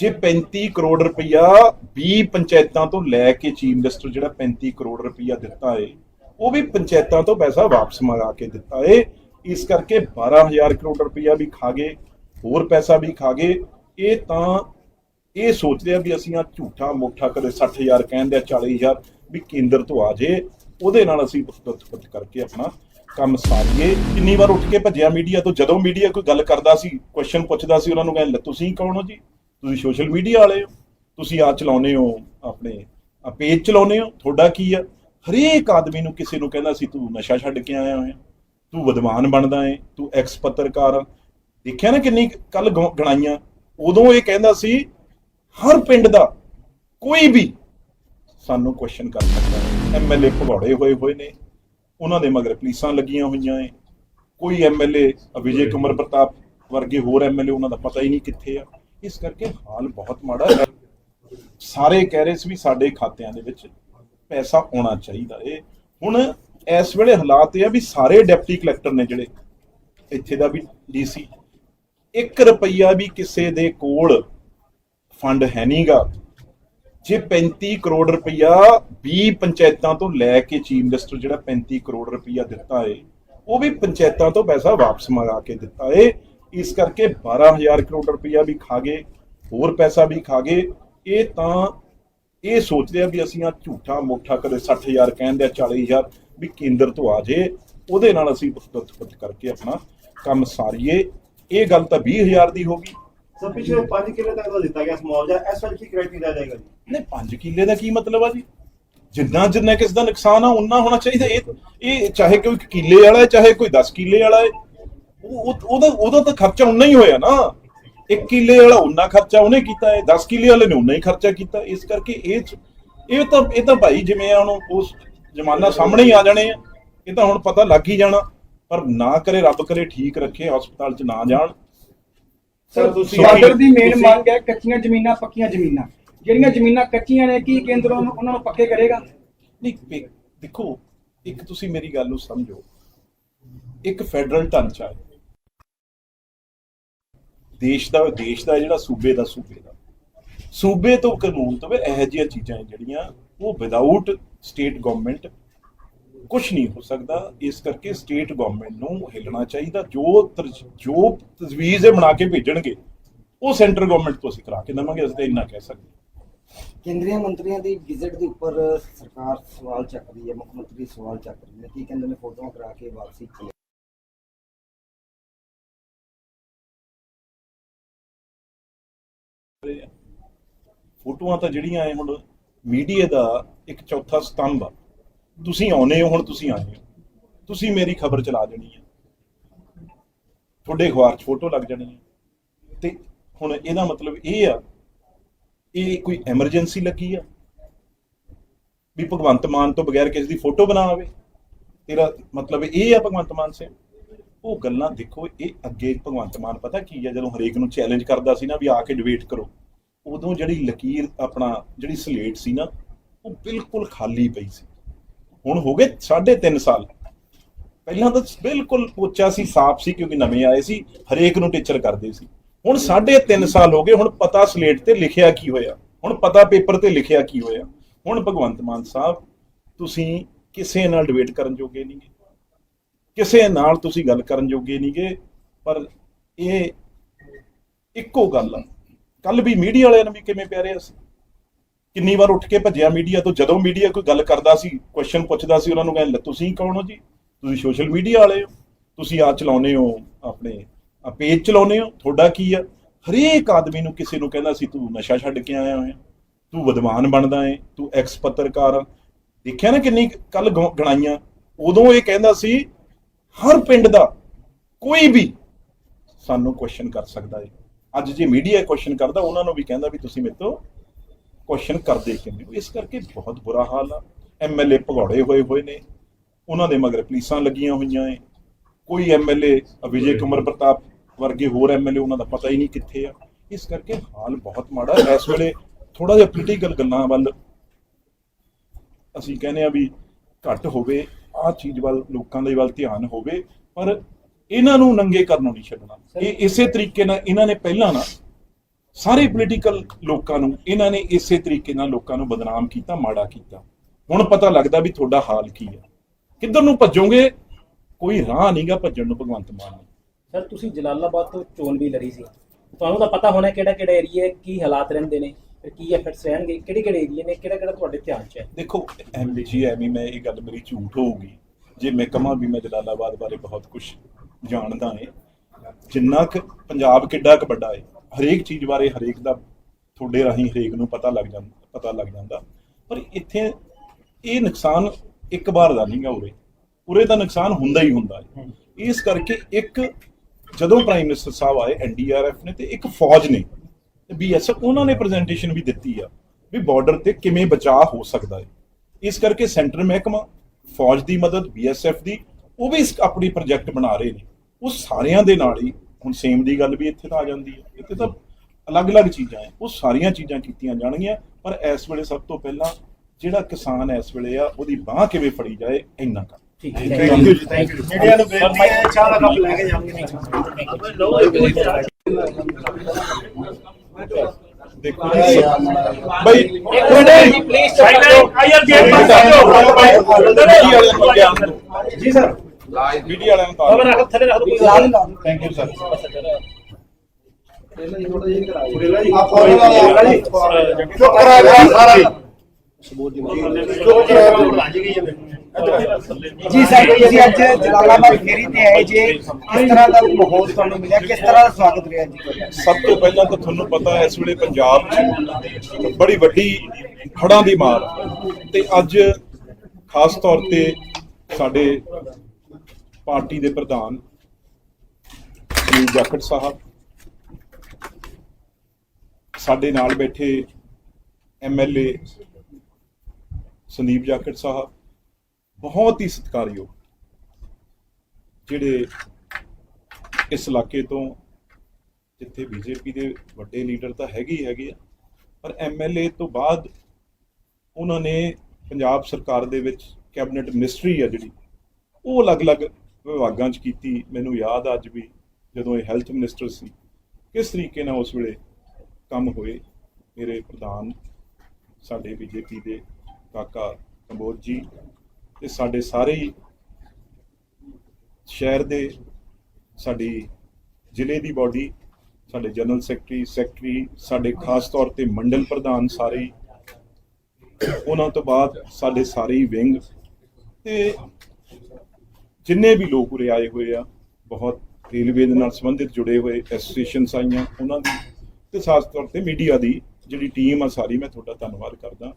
ਜੇ 35 ਕਰੋੜ ਰੁਪਇਆ 20 ਪੰਚਾਇਤਾਂ ਤੋਂ ਲੈ ਕੇ ਚੀਫ ਮਿਨਿਸਟਰ ਜਿਹੜਾ 35 ਕਰੋੜ ਰੁਪਇਆ ਦਿੱਤਾ ਏ, ਉਹ ਵੀ ਪੰਚਾਇਤਾਂ ਤੋਂ ਪੈਸਾ ਵਾਪਸ ਮੰਗਾ ਕੇ ਦਿੱਤਾ ਏ। ਇਸ ਕਰਕੇ 12000 ਕਰੋੜ ਰੁਪਇਆ ਵੀ ਖਾ ਗਏ, ਹੋਰ ਪੈਸਾ ਵੀ ਖਾ ਗਏ। ਇਹ ਤਾਂ ਇਹ ਸੋਚਦੇ ਆ ਵੀ ਅਸੀਂ ਆ ਝੂਠਾ ਮੋਠਾ ਕਦੇ 60000 ਕਹਿੰਦੇ ਆ 40000 ਵੀ ਕੇਂਦਰ ਤੋਂ ਆ ਜੇ, ਉਹਦੇ ਨਾਲ ਅਸੀਂ ਪੁੱਤ ਕਰਕੇ ਆਪਣਾ ਕੰਮ ਸਾਰੀਏ। ਕਿੰਨੀ ਵਾਰ ਉੱਠ ਕੇ ਭੱਜਿਆ ਮੀਡੀਆ ਤੋਂ, ਜਦੋਂ ਮੀਡੀਆ ਕੋਈ ਗੱਲ ਕਰਦਾ ਸੀ ਕੁਐਸਚਨ ਪੁੱਛਦਾ ਸੀ, ਉਹਨਾਂ ਨੂੰ ਕਹਿੰਦੇ ਤੁਸੀਂ ਕੌਣ ਹੋ ਜੀ? ਤੁਸੀਂ ਸੋਸ਼ਲ ਮੀਡੀਆ ਵਾਲੇ ਹੋ ਤੁਸੀਂ ਆ ਚਲਾਉਨੇ ਹੋ ਆਪਣੇ ਆ ਪੇਜ ਚਲਾਉਨੇ ਹੋ ਤੁਹਾਡਾ ਕੀ ਆ? ਹਰੇਕ ਆਦਮੀ ਨੂੰ ਕਿਸੇ ਨੂੰ ਕਹਿੰਦਾ ਸੀ ਤੂੰ ਨਸ਼ਾ ਛੱਡ ਕੇ ਆਇਆ ਹੋਇਆ ਤੂੰ ਵਿਦਵਾਨ ਬਣਦਾ ਏ ਤੂੰ ਐਕਸ ਪੱਤਰਕਾਰ। ਦੇਖਿਆ ਨਾ ਕਿੰਨੀ ਕੱਲ ਗਣਾਈਆਂ ਉਦੋਂ ਇਹ ਕਹਿੰਦਾ ਸੀ ਹਰ ਪਿੰਡ ਦਾ ਕੋਈ ਵੀ ਸਾਨੂੰ ਕੁਐਸਚਨ ਕਰ ਸਕਦਾ ਹੈ ਐਮਐਲਏ ਭਗੌੜੇ ਹੋਏ ਹੋਏ ਨੇ ਉਹਨਾਂ ਦੇ ਮਗਰ ਪੁਲਿਸਾਂ ਲੱਗੀਆਂ ਹੋਈਆਂ ਏ। ਕੋਈ ਐਮਐਲਏ ਵਿਜੇ ਕੁਮਾਰ ਪ੍ਰਤਾਪ ਵਰਗੇ ਹੋਰ ਐਮਐਲਏ ਉਹਨਾਂ ਦਾ ਪਤਾ ਹੀ ਨਹੀਂ ਕਿੱਥੇ ਆ। ਇਸ ਕਰਕੇ ਹਾਲ ਬਹੁਤ ਮਾੜਾ ਹੈ। ਸਾਰੇ ਕਹਿ ਰਹੇ ਸੀ ਵੀ ਸਾਡੇ ਖਾਤਿਆਂ ਦੇ ਵਿੱਚ ਪੈਸਾ ਆਉਣਾ ਚਾਹੀਦਾ ਏ। ਹੁਣ ਇਸ ਵੇਲੇ ਹਾਲਾਤ ਇਹ ਆ ਵੀ ਸਾਰੇ ਡਿਪਟੀ ਕਲੈਕਟਰ ਨੇ ਜਿਹੜੇ ਇੱਥੇ ਦਾ ਵੀ ਡੀਸੀ 1 ਰੁਪਈਆ ਵੀ ਕਿਸੇ ਦੇ ਕੋਲ ਫੰਡ ਹੈ ਨਹੀਂਗਾ। ਜੇ 35 ਕਰੋੜ ਰੁਪਈਆ 20 ਪੰਚਾਇਤਾਂ ਤੋਂ ਲੈ ਕੇ ਚੀਫ ਮਿਨਿਸਟਰ ਜਿਹੜਾ 35 ਕਰੋੜ ਰੁਪਈਆ ਦਿੱਤਾ ਏ, ਉਹ ਵੀ ਪੰਚਾਇਤਾਂ ਤੋਂ ਪੈਸਾ ਵਾਪਸ ਮੰਗਾ ਕੇ ਦਿੱਤਾ ਏ। ਇਸ ਕਰਕੇ 12000 ਕਰੋੜ ਰੁਪਇਆ ਵੀ ਖਾ ਗਏ ਹੋਰ ਪੈਸਾ ਵੀ ਖਾ ਗਏ। ਇਹ ਤਾਂ ਇਹ ਸੋਚਦੇ ਆ ਵੀ ਅਸੀਂ ਆ ਝੂਠਾ ਮੋਠਾ ਕਦੇ 60000 ਕਹਿੰਦੇ ਆ 40000 ਵੀ ਕੇਂਦਰ ਤੋਂ ਆ ਜੇ ਉਹਦੇ ਨਾਲ ਅਸੀਂ ਪੁੱਤ ਕਰਕੇ ਆਪਣਾ ਕੰਮ ਸਾਰੀਏ। ਇਹ ਗੱਲ ਤਾਂ 20000 ਦੀ ਹੋ ਗਈ। ਸਰ ਪਿਛਲੇ 5 ਕਿਲੇ ਤੱਕ ਦਾ ਦਿੱਤਾ ਗਿਆ ਮੁਆਵਜ਼ਾ ਇਸ ਵਾਰ ਕੀ ਕ੍ਰਾਈਟੇਰੀਆ ਜਾਏਗਾ ਜੀ? ਨਹੀਂ 5 ਕਿੱਲੇ ਦਾ ਕੀ ਮਤਲਬ ਆ ਜੀ? ਜਿੰਨਾ ਜਿੰਨਾ ਕਿਸ ਦਾ ਨੁਕਸਾਨ ਆ ਉਨਾ ਹੋਣਾ ਚਾਹੀਦਾ। ਇਹ ਇਹ ਚਾਹੇ ਕੋਈ ਕਿੱਲੇ ਵਾਲਾ ਹੈ ਚਾਹੇ ਕੋਈ 10 ਕਿੱਲੇ ਵਾਲਾ ਹੈ। ਉਹ ਉਹ- ਉਹਦਾ ਉਹਦਾ ਤਾਂ ਖਰਚਾ ਉਨਾ ਹੀ ਹੋਇਆ ਨਾ। ਇੱਕ ਕਿੱਲੇ ਵਾਲਾ ਉਨਾ ਖਰਚਾ ਉਹਨੇ ਕੀਤਾ ਹੈ 10 ਕਿੱਲੇ ਵਾਲੇ ਨੇ ਉਨਾ ਹੀ ਖਰਚਾ ਕੀਤਾ। ਇਸ ਕਰਕੇ ਇਹ ਇਹ ਤਾਂ ਇਹ ਤਾਂ ਭਾਈ ਜਿਵੇਂ ਆ ਹੁਣ ਉਸ ਜ਼ਮਾਨਾ ਸਾਹਮਣੇ ਹੀ ਆ ਜਾਣੇ ਆ। ਇਹ ਤਾਂ ਹੁਣ ਪਤਾ ਲੱਗ ਹੀ ਜਾਣਾ। ਪਰ ਨਾ ਕਰੇ ਰੱਬ ਕਰੇ ਠੀਕ ਰੱਖੇ ਹਸਪਤਾਲ 'ਚ ਨਾ ਜਾਣ। ਸਰ ਤੁਸੀਂ- ਬਾਰਡਰ ਦੀ ਮੇਨ ਮੰਗ ਹੈ ਕੱਚੀਆਂ ਜ਼ਮੀਨਾਂ ਪੱਕੀਆਂ ਜ਼ਮੀਨਾਂ। ਜਿਹੜੀਆਂ ਜ਼ਮੀਨਾਂ ਕੱਚੀਆਂ ਨੇ ਕੀ ਕੇਂਦਰ ਉਹਨਾਂ ਨੂੰ ਪੱਕੇ ਕਰੇਗਾ? ਨਹੀਂ ਦੇਖੋ ਇੱਕ ਤੁਸੀਂ ਮੇਰੀ ਗੱਲ ਨੂੰ ਸਮਝੋ। ਇੱਕ ਫੈਡਰਲ ਢਾਂਚਾ ਹੈ। ਦੇਸ਼ ਦਾ ਦੇਸ਼ ਦਾ ਜਿਹੜਾ ਸੂਬੇ ਦਾ ਸੂਬੇ ਦਾ। ਸੂਬੇ ਤੋਂ ਕਾਨੂੰਨ ਤੋਂ ਇਹੋ ਜਿਹੀਆਂ ਚੀਜ਼ਾਂ ਜਿਹੜੀਆਂ ਉਹ ਵਿਦਆਊਟ ਸਟੇਟ ਗਵਰਨਮੈਂਟ ਕੁਝ ਨਹੀਂ ਹੋ ਸਕਦਾ। ਇਸ ਕਰਕੇ ਸਟੇਟ ਗਵਰਨਮੈਂਟ ਨੂੰ ਹਿੱਲਣਾ ਚਾਹੀਦਾ। ਜੋ ਜੋ ਤਜਵੀਜ਼ ਇਹ ਬਣਾ ਕੇ ਭੇਜਣਗੇ, ਉਹ ਸੈਂਟਰ ਗਵਰਨਮੈਂਟ ਤੋਂ ਅਸੀਂ ਕਰਾ ਕੇ ਦੇਵਾਂਗੇ, ਅਸੀਂ ਤਾਂ ਇੰਨਾ ਕਹਿ ਸਕਦੇ ਹਾਂ। ਕੇਂਦਰੀ ਮੰਤਰੀਆਂ ਦੀ ਵਿਜ਼ਿਟ ਦੇ ਉੱਪਰ ਸਰਕਾਰ ਸਵਾਲ ਚੱਕ ਰਹੀ ਹੈ, ਮੁੱਖ ਮੰਤਰੀ ਸਵਾਲ ਚੱਕ ਰਹੀ ਹੈ। ਕੀ ਕਹਿੰਦੇ ਨੇ, ਫੋਟੋਆਂ ਕਰਾ ਕੇ ਵਾਪਸੀ ਚਲੇ ਫੋਟੋਆਂ ਤਾਂ ਜਿਹੜੀਆਂ ਐ ਹੁਣ ਮੀਡੀਆ ਦਾ ਇੱਕ ਚੌਥਾ ਸਤੰਭ ਆ। ਤੁਸੀਂ ਆਉਨੇ ਹੋ, ਹੁਣ ਤੁਸੀਂ ਆਏ ਹੋ। ਤੁਸੀਂ ਮੇਰੀ ਖਬਰ ਚਲਾ ਦੇਣੀ ਹੈ ਤੁਹਾਡੇ ਅਖਬਾਰ 'ਚ ਫੋਟੋ ਲੱਗ ਜਾਣੀ ਹੈ ਤੇ ਹੁਣ ਇਹਦਾ ਮਤਲਬ ਇਹ ਆ, ਇਹ ਕੋਈ ਐਮਰਜੈਂਸੀ ਲੱਗੀ ਆ? ਵੀ ਭਗਵੰਤ ਮਾਨ ਤੋਂ ਬਗੈਰ ਕਿਸੇ ਦੀ ਫੋਟੋ ਬਣਾ ਆਵੇ? ਤੇਰਾ ਮਤਲਬ ਇਹ ਆ ਭਗਵੰਤ ਮਾਨ ਸਿੰਘ ਉਹ ਗੱਲਾਂ ਦੇਖੋ, ਇਹ ਅੱਗੇ ਭਗਵੰਤ ਮਾਨ ਪਤਾ ਕੀ ਹੈ ਜਦੋਂ ਹਰੇਕ ਨੂੰ ਚੈਲੰਜ ਕਰਦਾ ਸੀ ਨਾ ਵੀ ਆ ਕੇ ਡਿਬੇਟ ਕਰੋ, ਉਦੋਂ ਜਿਹੜੀ ਲਕੀਰ ਆਪਣਾ ਜਿਹੜੀ ਸਲੇਟ ਸੀ ਨਾ, ਉਹ ਬਿਲਕੁਲ ਖਾਲੀ ਪਈ ਸੀ। ਹੁਣ ਹੋ ਗਏ 3.5 ਸਾਲ। ਪਹਿਲਾਂ ਤਾਂ ਬਿਲਕੁਲ ਪੋਚਾ ਸੀ, ਸਾਫ਼ ਸੀ, ਕਿਉਂਕਿ ਨਵੇਂ ਆਏ ਸੀ, ਹਰੇਕ ਨੂੰ ਟੀਚਰ ਕਰਦੇ ਸੀ। ਹੁਣ 3.5 ਸਾਲ ਹੋ ਗਏ, ਹੁਣ ਪਤਾ ਸਲੇਟ ਤੇ ਲਿਖਿਆ ਕੀ ਹੋਇਆ, ਹੁਣ ਪਤਾ ਪੇਪਰ ਤੇ ਲਿਖਿਆ ਕੀ ਹੋਇਆ। ਹੁਣ ਭਗਵੰਤ ਮਾਨ ਸਾਹਿਬ, ਤੁਸੀਂ ਕਿਸੇ ਨਾਲ ਡਿਬੇਟ ਕਰਨ ਜੋਗੇ ਨਹੀਂ ਕਿਸੇ ਨਾਲ ਤੁਸੀਂ ਗੱਲ ਕਰਨ ਜੋਗੇ ਨਹੀਂਗੇ ਪਰ ਇਹ ਇੱਕੋ ਗੱਲ ਆ। ਕੱਲ ਵੀ ਮੀਡੀਆ ਵਾਲਿਆਂ ਨੂੰ ਵੀ ਕਿਵੇਂ ਪਿਆ ਰਿਹਾ ਸੀ ਕਿੰਨੀ ਵਾਰ ਉੱਠ ਕੇ ਭੱਜਿਆ ਮੀਡੀਆ ਤੋਂ, ਜਦੋਂ ਮੀਡੀਆ ਕੋਈ ਗੱਲ ਕਰਦਾ ਸੀ ਕੁਐਸਚਨ ਪੁੱਛਦਾ ਸੀ, ਉਹਨਾਂ ਨੂੰ ਕਹਿੰਦੇ ਤੁਸੀਂ ਕੌਣ ਹੋ ਜੀ? ਤੁਸੀਂ ਸੋਸ਼ਲ ਮੀਡੀਆ ਵਾਲੇ ਹੋ। ਤੁਸੀਂ ਆ ਚਲਾਉਨੇ ਹੋ, ਆਪਣੇ ਆ ਪੇਜ ਚਲਾਉਨੇ ਹੋ, ਤੁਹਾਡਾ ਕੀ ਆ? ਹਰੇਕ ਆਦਮੀ ਨੂੰ ਕਿਸੇ ਨੂੰ ਕਹਿੰਦਾ ਸੀ, ਤੂੰ ਨਸ਼ਾ ਛੱਡ ਕੇ ਆਇਆ ਹੋਇਆ। ਤੂੰ ਵਿਦਵਾਨ ਬਣਦਾ ਏ। ਤੂੰ ਐਕਸ ਪੱਤਰਕਾਰ ਦੇਖਿਆ ਨਾ ਕਿੰਨੀ ਕੱਲ ਗਣਾਈਆਂ। ਉਦੋਂ ਇਹ ਕਹਿੰਦਾ ਸੀ ਹਰ ਪਿੰਡ ਦਾ ਕੋਈ ਵੀ ਸਾਨੂੰ ਕੁਐਸਚਨ ਕਰ ਸਕਦਾ ਏ। ਅੱਜ ਜੇ ਮੀਡੀਆ ਕੁਐਸਚਨ ਕਰਦਾ, ਉਹਨਾਂ ਨੂੰ ਵੀ ਕਹਿੰਦਾ ਵੀ ਤੁਸੀਂ ਮੇਰੇ ਤੋਂ ਕੁਐਸਚਨ ਕਰਦੇ ਕਿਵੇਂ ਹੋ? ਇਸ ਕਰਕੇ ਬਹੁਤ ਬੁਰਾ ਹਾਲ ਆ। ਐਮਐਲਏ ਭਗੌੜੇ ਹੋਏ ਹੋਏ ਨੇ। ਉਹਨਾਂ ਦੇ ਮਗਰ ਪੁਲਿਸਾਂ ਲੱਗੀਆਂ ਹੋਈਆਂ ਏ। ਕੋਈ ਐਮਐਲਏ ਵਿਜੇ ਕੁਮਾਰ ਪ੍ਰਤਾਪ ਵਰਗੇ ਹੋਰ ਐਮਐਲਏ ਉਹਨਾਂ ਦਾ ਪਤਾ ਹੀ ਨਹੀਂ ਕਿੱਥੇ ਆ। ਇਸ ਕਰਕੇ ਹਾਲ ਬਹੁਤ ਮਾੜਾ ਇਸ ਵੇਲੇ ਥੋੜਾ ਜਿਹਾ ਪੋਲੀਟੀਕਲ ਗੱਲਾਂ ਵੱਲ ਅਸੀਂ ਕਹਿੰਦੇ ਆ ਵੀ ਘੱਟ ਹੋਵੇ। ਆਹ ਚੀਜ਼ ਵੱਲ ਲੋਕਾਂ ਦੇ ਵੱਲ ਧਿਆਨ ਹੋਵੇ ਪਰ ਇਹਨਾਂ ਨੂੰ ਨੰਗੇ ਕਰਨੋਂ ਨਹੀਂ ਛੱਡਣਾ। ਇਹ ਇਸੇ ਤਰੀਕੇ ਨਾਲ ਇਹਨਾਂ ਨੇ ਪਹਿਲਾਂ ਨਾ ਸਾਰੇ ਪੋਲੀਟੀਕਲ ਲੋਕਾਂ ਨੂੰ ਇਹਨਾਂ ਨੇ ਇਸੇ ਤਰੀਕੇ ਨਾਲ ਲੋਕਾਂ ਨੂੰ ਬਦਨਾਮ ਕੀਤਾ ਮਾੜਾ ਕੀਤਾ। ਹੁਣ ਪਤਾ ਲੱਗਦਾ ਵੀ ਤੁਹਾਡਾ ਹਾਲ ਕੀ ਹੈ ਕਿੱਧਰ ਨੂੰ ਭੱਜੋਗੇ? ਕੋਈ ਰਾਹ ਨਹੀਂਗਾ ਭੱਜਣ ਨੂੰ ਭਗਵੰਤ ਮਾਨ ਨੂੰ। ਸਰ ਤੁਸੀਂ ਜਲਾਲਾਬਾਦ ਤੋਂ ਚੋਣ ਵੀ ਲੜੀ ਸੀ। ਤੁਹਾਨੂੰ ਤਾਂ ਪਤਾ ਹੋਣਾ ਕਿਹੜਾ ਕਿਹੜਾ ਏਰੀਆ ਕੀ ਹਾਲਾਤ ਰਹਿੰਦੇ ਨੇ। ਕੀ ਐਫਰਟਸ ਰਹਿਣਗੇ ਕਿਹੜੇ ਕਿਹੜੇ ਏਰੀਆ ਨੇ? ਕਿਹੜਾ ਕਿਹੜਾ ਤੁਹਾਡੇ ਧਿਆਨ 'ਚ ਹੈ? ਦੇਖੋ ਐਮਬੀਜੀ ਐਵੇਂ ਮੈਂ ਇਹ ਗੱਲ ਮੇਰੀ ਝੂਠ ਹੋਊਗੀ। ਜੇ ਮੈਂ ਕਹਾਂ ਵੀ ਮੈਂ ਜਲਾਲਾਬਾਦ ਬਾਰੇ ਬਹੁਤ ਕੁਝ ਜਾਣਦਾ ਹਾਂ ਜਿੰਨਾ ਕੁ ਪੰਜਾਬ ਕਿੱਡਾ ਕੁ ਵੱਡਾ ਹੈ ਹਰੇਕ ਚੀਜ਼ ਬਾਰੇ ਹਰੇਕ ਦਾ ਤੁਹਾਡੇ ਰਾਹੀਂ ਹਰੇਕ ਨੂੰ ਪਤਾ ਲੱਗ ਜਾਂਦਾ ਪਤਾ ਲੱਗ ਜਾਂਦਾ। ਪਰ ਇੱਥੇ ਇਹ ਨੁਕਸਾਨ ਇੱਕ ਵਾਰ ਦਾ ਨਹੀਂਗਾ ਉਰੇ। ਉਰੇ ਦਾ ਨੁਕਸਾਨ ਹੁੰਦਾ ਹੀ ਹੁੰਦਾ ਹੈ। ਇਸ ਕਰਕੇ ਇੱਕ ਜਦੋਂ ਪ੍ਰਾਈਮ ਮਿਨਿਸਟਰ ਸਾਹਿਬ ਆਏ ਐਨਡੀਆਰਐਫ ਨੇ ਤੇ ਇੱਕ ਫੌਜ ਨੇ ਤੇ ਬੀਐਸਐਫ ਉਹਨਾਂ ਨੇ ਪ੍ਰੈਜੈਂਟੇਸ਼ਨ ਵੀ ਦਿੱਤੀ ਆ ਵੀ ਬਾਰਡਰ ਤੇ ਕਿਵੇਂ ਬਚਾਅ ਹੋ ਸਕਦਾ ਹੈ। ਇਸ ਕਰਕੇ ਸੈਂਟਰ ਮਹਿਕਮਾ ਫੌਜ ਦੀ ਮਦਦ ਬੀਐਸਐਫ ਦੀ ਉਹ ਵੀ ਇਸ ਆਪਣੀ ਪ੍ਰੋਜੈਕਟ ਬਣਾ ਰਹੇ ਨੇ। ਉਹ ਸਾਰਿਆਂ ਦੇ ਨਾਲ ਹੀ ਹੁਣ ਸੇਮ ਦੀ ਗੱਲ ਵੀ ਇੱਥੇ ਤਾਂ ਆ ਜਾਂਦੀ ਹੈ ਇੱਥੇ ਤਾਂ ਅਲੱਗ-ਅਲੱਗ ਚੀਜ਼ਾਂ ਹੈ। ਉਹ ਸਾਰੀਆਂ ਚੀਜ਼ਾਂ ਕੀਤੀਆਂ ਜਾਣਗੀਆਂ ਪਰ ਇਸ ਵੇਲੇ ਸਭ ਤੋਂ ਪਹਿਲਾਂ ਜਿਹੜਾ ਕਿਸਾਨ ਇਸ ਵੇਲੇ ਆ ਉਹਦੀ ਬਾਹ ਕਿਵੇਂ ਫੜੀ ਜਾਏ ਇੰਨਾ ਕਰ। ਠੀਕ ਹੈ। Thank you ji thank you media ਨੂੰ ਬੇਨਤੀ ਹੈ ਚਾਹ ਦਾ ਕੱਪ ਲੈ ਕੇ ਜਾਵਾਂਗੇ ਦੇਖੋ ਜੀ। ਬਈ ਪਲੀਜ਼ ਆਈਆਰ ਨੂੰ ਅੱਗੇ ਆਉਣ ਦਿਓ। ਜੀ ਸਰ। ਮੀਡੀਆ ਵਾਲਿਆਂ ਨੂੰ ਤਾਂ ਖਬਰ ਰੱਖ ਥੱਲੇ ਰੱਖ ਦੋ। ਥੈਂਕ ਯੂ ਸਰ ਪਹਿਲਾਂ ਥੋੜਾ ਜਿਹਾ ਕਰਾਇਆ। ਪੁਰੇਲਾ ਜੀ ਆ ਫੋਟੋ ਦਾ ਪੁਰੇਲਾ ਜੀ। ਚੁੱਪ ਕਰਾ ਗਿਆ ਸਾਰਾ ਜੀ ਸਰ ਤੁਸੀਂ ਅੱਜ ਜਲਾਲਾਬਾਦ ਫੇਰੀ ਤੇ ਆਏ ਜੇ। ਕਿਸ ਤਰ੍ਹਾਂ ਦਾ ਮਾਹੌਲ ਤੁਹਾਨੂੰ ਮਿਲਿਆ? ਕਿਸ ਤਰ੍ਹਾਂ ਦਾ ਸਵਾਗਤ ਰਿਹਾ ਜੀ ਸਭ ਤੋਂ ਪਹਿਲਾਂ ਤਾਂ ਤੁਹਾਨੂੰ ਪਤਾ ਹੈ ਇਸ ਵੇਲੇ ਪੰਜਾਬ 'ਚ ਬੜੀ ਵੱਡੀ ਹੜ੍ਹਾਂ ਦੀ ਮਾਰ ਤੇ ਅੱਜ ਖਾਸ ਤੌਰ ਤੇ ਸਾਡੇ ਪਾਰਟੀ ਦੇ ਪ੍ਰਧਾਨ ਸੁਨੀਲ ਜਾਖੜ ਸਾਹਿਬ ਸਾਡੇ ਨਾਲ ਬੈਠੇ ਐਮਐਲਏ ਸੰਦੀਪ ਜਾਖੜ ਸਾਹਿਬ, ਬਹੁਤ ਹੀ ਸਤਿਕਾਰਯੋਗ ਜਿਹੜੇ ਇਸ ਇਲਾਕੇ ਤੋਂ ਜਿੱਥੇ ਬੀਜੇਪੀ ਦੇ ਵੱਡੇ ਲੀਡਰ ਤਾਂ ਹੈਗੇ ਹੀ ਹੈਗੇ ਆ, ਪਰ ਐਮਐਲਏ ਤੋਂ ਬਾਅਦ ਉਹਨਾਂ ਨੇ ਪੰਜਾਬ ਸਰਕਾਰ ਦੇ ਵਿੱਚ ਕੈਬਨਿਟ ਮਿਨਿਸਟਰੀ ਆ ਜਿਹੜੀ, ਉਹ ਅਲੱਗ-ਅਲੱਗ ਵਿਭਾਗਾਂ 'ਚ ਕੀਤੀ। ਮੈਨੂੰ ਯਾਦ ਆ ਅੱਜ ਵੀ ਜਦੋਂ ਇਹ ਹੈਲਥ ਮਿਨਿਸਟਰ ਸੀ, ਕਿਸ ਤਰੀਕੇ ਨਾਲ ਉਸ ਵੇਲੇ ਕੰਮ ਹੋਏ, ਮੇਰੇ ਪ੍ਰਧਾਨ ਸਾਡੇ ਬੀਜੇਪੀ ਦੇ ਕਾਕਾ ਕੰਬੋਜ ਜੀ ਤੇ ਸਾਡੇ ਸਾਰੇ ਸ਼ਹਿਰ ਦੇ ਸਾਡੀ ਜ਼ਿਲ੍ਹੇ ਦੀ ਬਾਡੀ ਸਾਡੇ ਜਨਰਲ ਸੈਕਟਰੀ ਸੈਕਟਰੀ ਸਾਡੇ ਖਾਸ ਤੌਰ ਤੇ ਮੰਡਲ ਪ੍ਰਧਾਨ ਸਾਰੇ ਉਹਨਾਂ ਤੋਂ ਬਾਅਦ ਸਾਡੇ ਸਾਰੇ ਹੀ ਵਿੰਗ ਤੇ ਜਿੰਨੇ ਵੀ ਲੋਕ ਉਰੇ ਆਏ ਹੋਏ ਆ, ਬਹੁਤ ਰੇਲਵੇ ਦੇ ਨਾਲ ਸੰਬੰਧਿਤ ਜੁੜੇ ਹੋਏ ਐਸੋਸੀਏਸ਼ਨਸ ਆਈਆਂ, ਉਹਨਾਂ ਦੀ ਤੇ ਖਾਸ ਤੌਰ ਤੇ ਮੀਡੀਆ ਦੀ ਜਿਹੜੀ ਟੀਮ ਆ ਸਾਰੀ, ਮੈਂ ਤੁਹਾਡਾ ਧੰਨਵਾਦ ਕਰਦਾ।